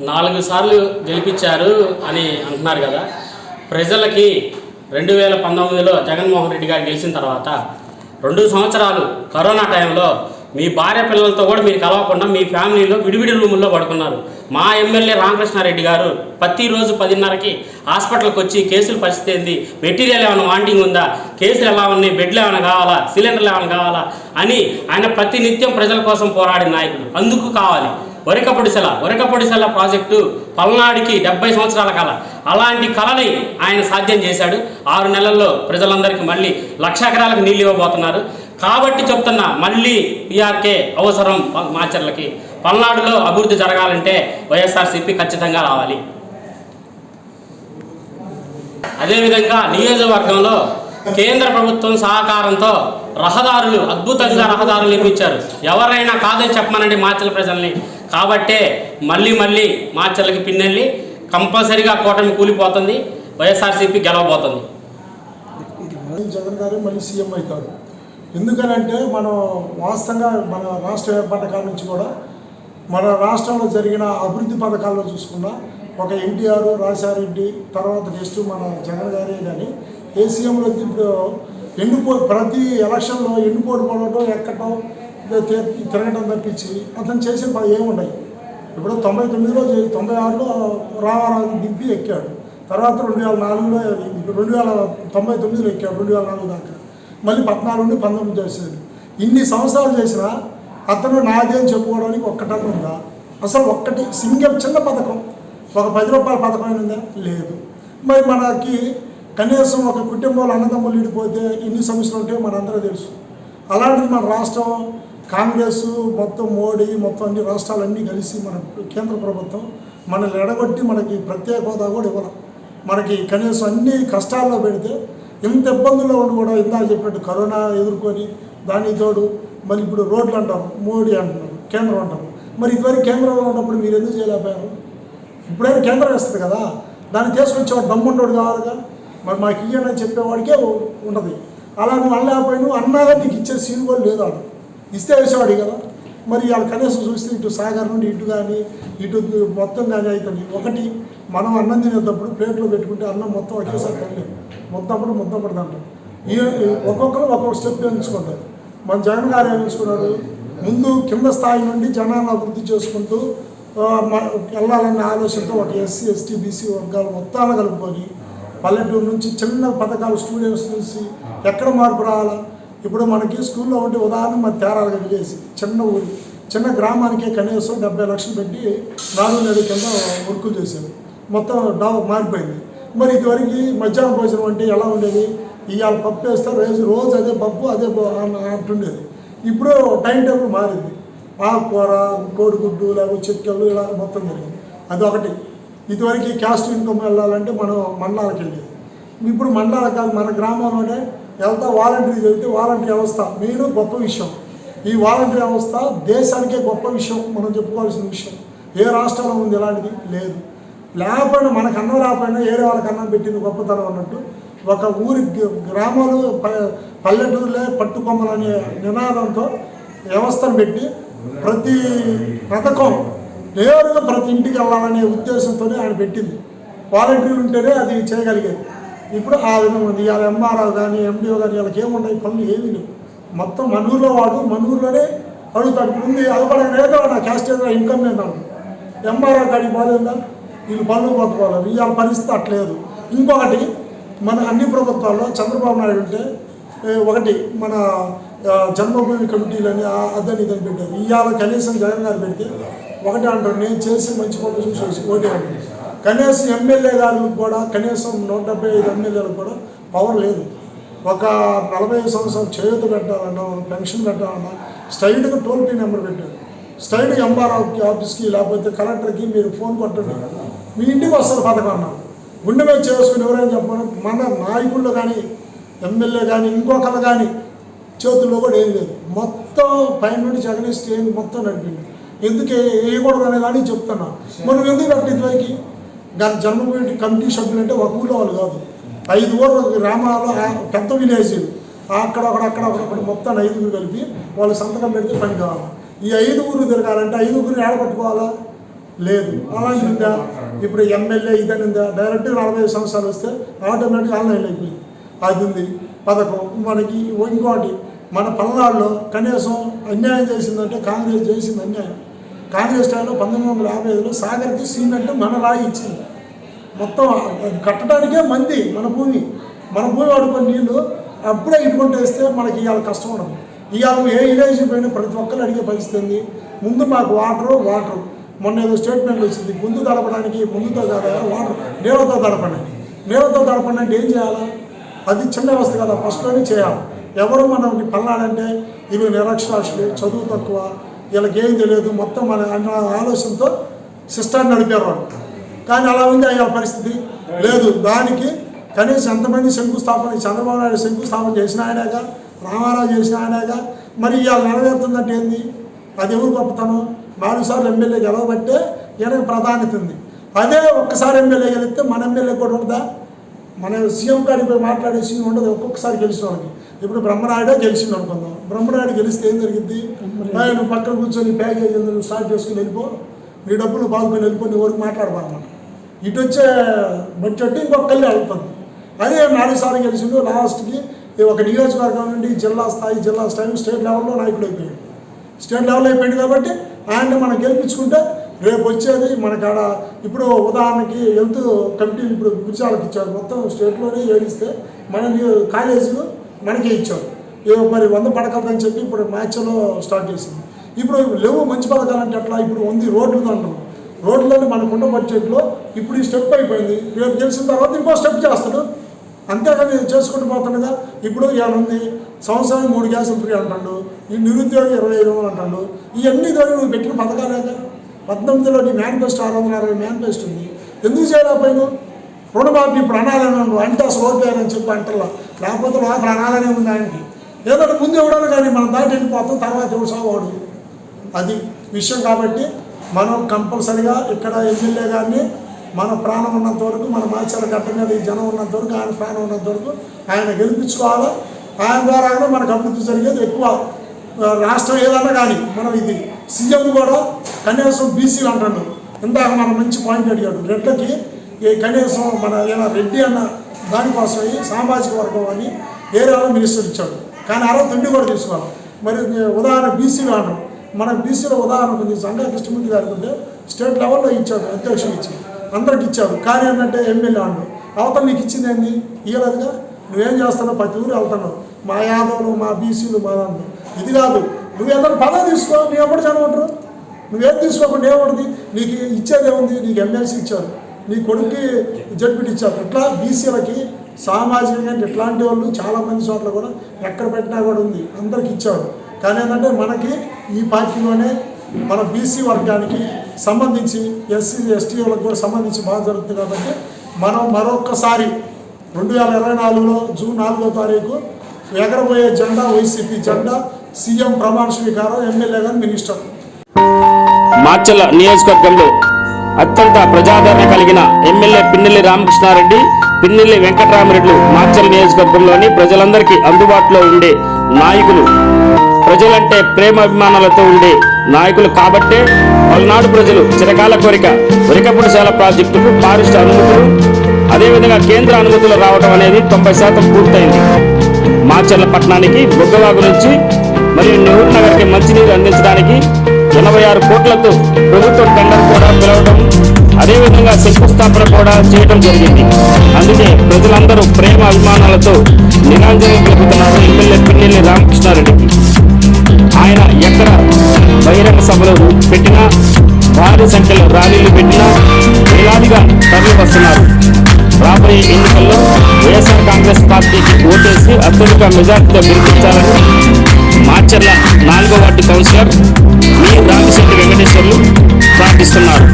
నాలుగు సార్లు గెలిపించారు అని అంటున్నారు కదా. ప్రజలకి రెండు వేల పంతొమ్మిదిలో జగన్మోహన్ రెడ్డి గారు గెలిచిన తర్వాత రెండు సంవత్సరాలు కరోనా టైంలో మీ భార్య పిల్లలతో కూడా మీరు కలవకుండా మీ ఫ్యామిలీలో విడివిడి రూముల్లో పడుకున్నారు. మా ఎమ్మెల్యే రామకృష్ణారెడ్డి గారు ప్రతిరోజు పదిన్నరకి హాస్పిటల్కి వచ్చి కేసులు పరిస్థితి ఏంది? మెటీరియల్ ఏమైనా వాంటింగ్ ఉందా? కేసులు ఎలా ఉన్నాయి? బెడ్లు ఏమైనా కావాలా? సిలిండర్లు ఏమైనా కావాలా? అని ఆయన ప్రతినిత్యం ప్రజల కోసం పోరాడిన నాయకుడు అందుకు కావాలి. వరికపొడిసెల వరికపొడిసెల ప్రాజెక్టు పల్నాడికి డెబ్బై సంవత్సరాల కళ అలాంటి కళని ఆయన సాధ్యం చేశాడు. ఆరు నెలల్లో ప్రజలందరికీ మళ్ళీ లక్ష ఎకరాలకు నీళ్ళు ఇవ్వబోతున్నారు. కాబట్టి చెప్తున్నా మళ్ళీ పిఆర్కే అవసరం మాచర్లకి. పల్నాడులో అభివృద్ధి జరగాలంటే వైఎస్ఆర్సీపీ ఖచ్చితంగా రావాలి. అదేవిధంగా నియోజకవర్గంలో కేంద్ర ప్రభుత్వం సహకారంతో రహదారులు అద్భుతంగా రహదారులు నిర్మించారు. ఎవరైనా కాదని చెప్పమనండి మాచల ప్రజల్ని. కాబట్టే మళ్ళీ మళ్ళీ మాచర్లకి పిన్నెళ్ళి కంపల్సరిగా కూటమి కూలిపోతుంది వైఎస్ఆర్సీపీ గెలవబోతుంది. జగన్ గారు మళ్ళీ సీఎం అవుతారు. ఎందుకనంటే మనం వాస్తవంగా మన రాష్ట్ర ఏర్పడ్డ కాడ నుంచి కూడా మన రాష్ట్రంలో జరిగిన అభివృద్ధి పథకాల్లో చూసుకున్నా ఒక ఎన్టీఆర్ రాజారెడ్డి తర్వాత నెక్స్ట్ మన జగన్ గారే కానీ ఏసీఎంలో ఇప్పుడు ఎన్నుపో ప్రతి ఎలక్షన్లో ఎన్నుపోటు పడటం ఎక్కటం తిరగటం తప్పించి అతను చేసిన పని ఏముండయి. ఇప్పుడు తొంభై తొమ్మిదిలో తొంభై ఆరులో రామారావు దింపి ఎక్కాడు. తర్వాత రెండు వేల నాలుగులో రెండు వేల తొంభై తొమ్మిదిలో ఎక్కాడు రెండు వేల నాలుగు దాకా. మళ్ళీ పద్నాలుగు నుండి పంతొమ్మిది చేశాడు. ఇన్ని సంవత్సరాలు చేసినా అతను నాది అని చెప్పుకోవడానికి ఒక్కటన్నా ఉందా? అసలు ఒక్కటి సింగిల్ చిన్న పథకం. ఒక పది రూపాయల పథకం అయినా ఉందా? లేదు. మరి మనకి కనీసం ఒక కుటుంబంలో అన్నదమ్ములు విడిపోతే ఎన్ని సమస్యలు ఉంటాయో మనందరూ తెలుసు. అలాంటిది మన రాష్ట్రం కాంగ్రెస్ మొత్తం మోడీ మొత్తం అన్ని రాష్ట్రాలన్నీ కలిసి మన కేంద్ర ప్రభుత్వం మనల్ని ఎడగొట్టి మనకి ప్రత్యేక హోదా కూడా ఇవ్వడం. మనకి కనీసం అన్ని కష్టాల్లో పెడితే ఇంత ఇబ్బందుల్లో ఉండి కూడా ఇందాక చెప్పినట్టు కరోనా ఎదుర్కొని దానితోడు మళ్ళీ ఇప్పుడు రోడ్లు అంటారు మోడీ అంటున్నారు కేంద్రం అంటారు. మరి ఇదివరకు కేంద్రంలో ఉన్నప్పుడు మీరు ఎందుకు చేయలేకపోయారు? ఇప్పుడైనా కేంద్రం వేస్తుంది కదా. దాన్ని తీసుకొచ్చేవాడు దమ్ముండోడు కావాలిగా. మరి మాకు ఇయ్యని చెప్పేవాడికే ఉండదు అలా నువ్వు అనలేకపోయి నువ్వు అన్నాగా నీకు ఇచ్చే సీన్ కూడా లేదు వాడు ఇస్తే వేసేవాడు కదా. మరి వాళ్ళ కనీసం చూస్తే ఇటు సాగర్ నుండి ఇటు కానీ ఇటు మొత్తం కానీ అవుతుంది ఒకటి మనం అన్నం తినేటప్పుడు ప్లేట్లో పెట్టుకుంటే అన్నం మొత్తం ఒకేసారి తినలేము మొత్తప్పుడు మొత్తప్పుడు తింటాం ఈ ఒక్కొక్కరు ఒక్కొక్క స్టెప్ ఎంచుకుంటారు మన జగన్ గారు ఏం ఎంచుకున్నాడు ముందు కింద స్థాయి నుండి జనాన్ని అభివృద్ధి చేసుకుంటూ ఆ, మ- వెళ్ళాలనే ఆలోచనతో ఒక ఎస్సీ ఎస్టీ బీసీ వర్గాలు మొత్తాన్ని కలుపుకొని పల్లెటూరు నుంచి చిన్న పథకాలు స్టూడెంట్స్ నుంచి ఎక్కడ మార్పు రావాలా? ఇప్పుడు మనకి స్కూల్లో ఉంటే ఉదాహరణ మన తేరాలుగా విలేజ్ చిన్న ఊరు చిన్న గ్రామానికే కనీసం డెబ్బై లక్షలు పెట్టి నాలుగు నెలల కింద వర్కులు చేశారు. మొత్తం డెవలప్ మారిపోయింది. మరి ఇదివరకు మధ్యాహ్నం భోజనం అంటే ఎలా ఉండేది? ఇవాళ పప్పు వేస్తే రోజు రోజు అదే పప్పు అదే అంటుండేది. ఇప్పుడు టైం టేబుల్ మారింది. ఆకుకూర కోడిగుడ్డు లేకపోతే చిక్కలు ఇలా మొత్తం జరిగింది. అదొకటి ఇదివరకు క్యాస్ట్ ఇన్కమ్ వెళ్ళాలంటే మనం మండలాలకు వెళ్ళేది. ఇప్పుడు మండలాలకు కాదు మన గ్రామంలోనే వెళ్తా వాలంటీర్ చదివితే వాలంటీర్ వ్యవస్థ మెయిన్ గొప్ప విషయం. ఈ వాలంటీర్ వ్యవస్థ దేశానికే గొప్ప విషయం మనం చెప్పుకోవాల్సిన విషయం. ఏ రాష్ట్రంలో ఉంది ఇలాంటిది లేదు. లేకపోయినా మనకన్నా రాకపోయినా ఏరే వాళ్ళకన్నా పెట్టింది గొప్పతనం అన్నట్టు ఒక ఊరి గ్రామాలు ప- పల్లెటూరులే పట్టుకొమ్మలు అనే నినాదంతో వ్యవస్థను పెట్టి ప్రతి పథకం నేరుగా ప్రతి ఇంటికి వెళ్ళాలనే ఉద్దేశంతోనే ఆయన పెట్టింది. వాలంటీర్లు ఉంటేనే అది చేయగలిగేది. ఇప్పుడు ఆ విధంగా ఉంది ఇవాళ ఎంఆర్ఓ కానీ ఎండిఓ కానీ వాళ్ళకి ఏముండవు పనులు ఏమీ లేవు. మొత్తం మనూరులో వాడు మనూరులోనే అడుగుతాడు. ఇప్పుడు ఉంది అది కూడా లేదా నా క్యాస్ట్ ఏదో ఇన్కమ్ ఏంటంటే ఎంఆర్ఓ కాడికి బాగుందా వీళ్ళు పనులు పట్టుకోవాలి ఇవాళ పరిస్థితి అట్లేదు. ఇంకొకటి మన అన్ని ప్రభుత్వాల్లో చంద్రబాబు నాయుడు ఉంటే ఒకటి మన జన్మభూమి కమిటీలని ఆ- అదని ఇదని పెట్టారు. ఇవాళ కనీసం జగన్ గారు పెడితే ఒకటే అంటారు నేను చేసి మంచి పనులు చూసి వచ్చి ఓటే అంటారు. కనీసం ఎమ్మెల్యే గారు కూడా కనీసం నూట డెబ్బై ఐదు ఎమ్మెల్యేలకు కూడా పవర్ లేదు. ఒక నలభై ఐదు సంవత్సరాలు చేయూత పెట్టాలన్నా పెన్షన్ పెట్టాలన్నా స్ట్రైట్గా టోల్ ఫ్రీ నెంబర్ పెట్టారు. స్ట్రైట్ ఎంఆర్ ఆఫీస్కి లేకపోతే కలెక్టర్కి మీరు ఫోన్ కొట్టండి. మీ ఇంటికి వస్తారు పథకం గుండె మీద చేసుకుని ఎవరైనా చెప్పండి మన నాయకుళ్ళు కానీ ఎమ్మెల్యే కానీ ఇంకొకరు కానీ చేతుల్లో కూడా ఏం లేదు. మొత్తం పైన నుండి జగన్ స్టేన్ మొత్తం నడిపింది. ఎందుకే వేయకూడదు అనే కానీ చెప్తున్నా. మనం ఎందుకు పెట్టిన ఇదివరకు దాని జన్మభూమి కమిటీ సభ్యులు అంటే ఒక ఊళ్ళో వాళ్ళు కాదు. ఐదు ఊర్ల గ్రామాల్లో పెద్ద విలేజ్ అక్కడ అక్కడ అక్కడ మొత్తం ఐదుగురు కలిపి వాళ్ళు సంతకం పెడితే పని కావాలి. ఈ ఐదుగురు తిరగాలంటే ఐదుగురిని ఏడబట్టుకోవాలా లేదు. అలాంటి ఉందా ఇప్పుడు ఎమ్మెల్యే ఇదనిందా? డైరెక్ట్గా నలభై ఐదు సంవత్సరాలు వస్తే ఆటోమేటిక్గా ఆన్లైన్ అయిపోయింది. అది ఉంది. పథకం మనకి ఇంకోటి మన పల్నాడులో కనీసం అన్యాయం చేసిందంటే కాంగ్రెస్ చేసింది అన్యాయం. కాంగ్రెస్ టైంలో పంతొమ్మిది వందల యాభై ఐదులో సాగర్కి సీమెంట్ మన రాయి ఇచ్చింది. మొత్తం అది కట్టడానికే మంది మన భూమి. మన భూమి వాడుకున్న నీళ్ళు అప్పుడే ఇటువంటి వేస్తే మనకి ఇవాళ కష్టం ఉండదు. ఇవాళ ఏ విలేజ్ పోయినా ప్రతి ఒక్కరు అడిగే పరిస్థితి ఉంది ముందు మాకు వాటరు వాటరు. మొన్న ఏదో స్టేట్మెంట్ వచ్చింది. ముందు తడపడానికి ముందుతో కాదు వాటర్. నీళ్ళతో తడపండి నీళ్ళతో తడపండి అంటే ఏం చేయాలా? అది చిన్న వ్యవస్థ కదా. ఫస్ట్లోనే చేయాలి. ఎవరు మనకి పల్నాడంటే వీళ్ళు నిరక్షరాశులు చదువు తక్కువ వీళ్ళకి ఏం తెలియదు మొత్తం మన అన్న ఆలోచనతో సిస్టాన్ని నడిపారు కానీ అలా ఉంది అయ్యా పరిస్థితి. లేదు దానికి కనీసం ఎంతమంది శంకుస్థాపన చంద్రబాబు నాయుడు శంకుస్థాపన చేసిన ఆయనగా రామారావు చేసిన ఆయనగా మరి ఇవాళ నెరవేరుతుందంటే ఏంది? అది ఎవరు గొప్పతనం? నాలుగు సార్లు ఎమ్మెల్యే గెలవబట్టే ఈయనకు ప్రాధాన్యత ఉంది. అదే ఒక్కసారి ఎమ్మెల్యే గెలిస్తే మన ఎమ్మెల్యే కూడా ఉంటుందా? మన సీఎం గారికి పోయి మాట్లాడే సీన్ ఉండదు ఒక్కొక్కసారి గెలిచిన వాళ్ళకి ఇప్పుడు బ్రహ్మనాయుడే గెలిచింది అనుకుందాం. బ్రహ్మనాయుడు గెలిస్తే ఏం జరిగింది "ఏయ్, నువ్వు పక్కన కూర్చొని ప్యాకేజ్ నువ్వు స్టార్ట్ చేసుకుని వెళ్ళిపో. నీ డబ్బులు బాగుకొని వెళ్ళిపో నీ వరకు మాట్లాడబారన్నమాట ఇటు వచ్చే బడ్జెట్ ఇంకొకళ్ళు వెళ్తుంది అదే నాలుగు సార్లు గెలిచిండు లాస్ట్కి ఒక నియోజకవర్గం నుండి జిల్లా స్థాయి జిల్లా స్థాయి స్టేట్ లెవెల్లో నాయకుడు అయిపోయాడు. స్టేట్ లెవెల్ అయిపోయింది కాబట్టి ఆయన్ని మనం గెలిపించుకుంటే రేపు వచ్చేది మనకాడ ఇప్పుడు ఉదాహరణకి హెల్త్ కమిటీలు ఇప్పుడు గురిజాలకు ఇచ్చారు. మొత్తం స్టేట్లోనే ఏడిస్తే మన కాలేజీలు మనకే ఇచ్చారు. ఏ మరి వంద పడకలని చెప్పి ఇప్పుడు మ్యాచ్లో స్టార్ట్ చేసింది. ఇప్పుడు లేవు మంచి పథకాలు అంటే ఇప్పుడు ఉంది రోడ్లు అంటాం రోడ్లని మనకున్న బడ్జెట్లో ఇప్పుడు ఈ స్టెప్ అయిపోయింది. రేపు గెలిచిన తర్వాత ఇంకో స్టెప్ చేస్తాడు. అంతేగాని చేసుకుంటూ చేసుకుంటూ పోతుండగా ఇప్పుడు ఇవాళ ఉంది సంవత్సరానికి మూడు గ్యాసులు ఫ్రీ అంటాడు ఈ నిరుద్యోగం ఇరవై ఐదు వందలు అంటాడు. ఇవన్నీ ద్వారా నువ్వు పెట్టిన పథకాలేదా పద్నాలుగులో మేనిఫెస్టో ఆరు వందల అరవై మేనిఫెస్టో ఉంది. ఎందుకు చేయలేకపోయినా రుణమాఫీ ఇప్పుడు అంటే అసలు చెప్పి అంటలా లేకపోతే ఆ అనాలనే ఉంది ఆయనకి. ఏదంటే ముందు ఇవ్వడానికి కానీ మనం దాటి వెళ్ళిపోతాం తర్వాత ఎవడు అది విషయం కాబట్టి మనం కంపల్సరిగా ఇక్కడ ఎమ్మెల్యే గారిని మన ప్రాణం ఉన్నంత వరకు మన మాచాల గట్ట మీద ఈ జనం ఉన్నంత వరకు ఆయన ప్రాణం ఉన్నంత వరకు ఆయన గెలిపించుకోవాలి. ఆయన ద్వారానే మనకు అభివృద్ధి జరిగేది ఎక్కువ. రాష్ట్రం ఏదన్నా కానీ మనం ఇది సీఎం కూడా కనీసం బీసీలు అంటాడు. ఇందాక మనం మంచి పాయింట్ అడిగాడు. రెడ్లకి ఈ కనీసం మన ఏమైనా రెడ్డి అన్న దానికోసమే సామాజిక వర్గం అని ఏరియాలో మినిస్టర్ ఇచ్చాడు. కానీ అరవై తిండి కూడా తీసుకోవాలి. మరి ఉదాహరణ బీసీలు అంటాం మన బీసీలో ఉదాహరణ ఉంది. సంఘ కృష్ణమూర్తి గారికి ఉంటే స్టేట్ లెవెల్లో ఇచ్చాడు అధ్యక్షులు ఇచ్చి. అందరికి ఇచ్చాడు. కానీ ఏంటంటే ఎమ్మెల్యే అన్నాడు. అవతల నీకు ఇచ్చింది ఏంది? ఇవ్వలేదుగా నువ్వేం చేస్తున్నావు? ప్రతి ఊరు వెళ్తున్నావు. మా యాదవులు మా బీసీలు మా ఇది కాదు. నువ్వు ఏదైనా పదవి తీసుకో. నువ్వు ఎప్పుడు చదవటరు నువ్వేం తీసుకోకుండా ఏముంటుంది? నీకు ఇచ్చేదేముంది నీకు ఎమ్మెల్సీ ఇచ్చారు. నీ కొడుక్కి జడ్పీటీ ఇచ్చారు. ఇట్లా బీసీలకి సామాజికంగా ఇట్లాంటి వాళ్ళు చాలామంది చోట్ల కూడా ఎక్కడ పెట్టినా కూడా ఉంది. అందరికి ఇచ్చాడు కానీ ఏంటంటే మనకి ఈ పార్టీలోనే మన బీసీ వర్గానికి సంబంధించి ఎస్సీ ఎస్టీ వాళ్ళకి కూడా సంబంధించి బాగా జరుగుతుంది కాబట్టి మనం మరొక్కసారి రెండు వేల ఇరవై నాలుగులో జూన్ నాలుగో తారీఖు ఎగరబోయే జెండా వైసీపీ జెండా సీఎం ప్రమాణ స్వీకారం ఎమ్మెల్యే గారు మినిస్టర్. మార్చల నియోజకవర్గంలో అత్యంత ప్రజాదరణ కలిగిన ఎమ్మెల్యే పిన్నెల్లి రామకృష్ణారెడ్డి పిన్నెల్లి వెంకటరామరెడ్డి మార్చల నియోజకవర్గంలోని ప్రజలందరికీ అందుబాటులో ఉండే నాయకులు. ప్రజలంటే ప్రేమ అభిమానాలతో ఉండే నాయకులు కాబట్టే పల్నాడు ప్రజలు చిరకాల కోరిక వెరికపుడిశాల ప్రాజెక్టుకు పారిష్ట అనుమతులు అదేవిధంగా కేంద్ర అనుమతులు రావడం అనేది తొంభై శాతం పూర్తయింది. మాచర్ల పట్టణానికి బొగ్గవాగు నుంచి మరియు నెహ్రూ నగర్కి మంచినీరు అందించడానికి ఎనభై ఆరు కోట్లతో ప్రభుత్వ టెండర్ కూడా పిలవడం అదేవిధంగా శంకుస్థాపన కూడా చేయడం జరిగింది. అందుకే ప్రజలందరూ ప్రేమ అభిమానాలతో నిరాంజనం తెలుపుతున్నారు ఎమ్మెల్యే పిన్నెల్లి రామకృష్ణారెడ్డికి ఆయన ఎక్కడ బహిరంగ సభలు పెట్టినా భారీ సంఖ్యలో ర్యాలీలు పెట్టినా వేలాదిగా తరలివస్తున్నారు రాబోయే ఎన్నికల్లో వైఎస్ఆర్ కాంగ్రెస్ పార్టీకి ఓటేసి అత్యధిక మెజార్టీతో గెలిపించాలని మార్చర్ల నాలుగో వార్డు కౌన్సిలర్ రామశెట్టి వెంకటేశ్వర్లు ప్రార్థిస్తున్నారు.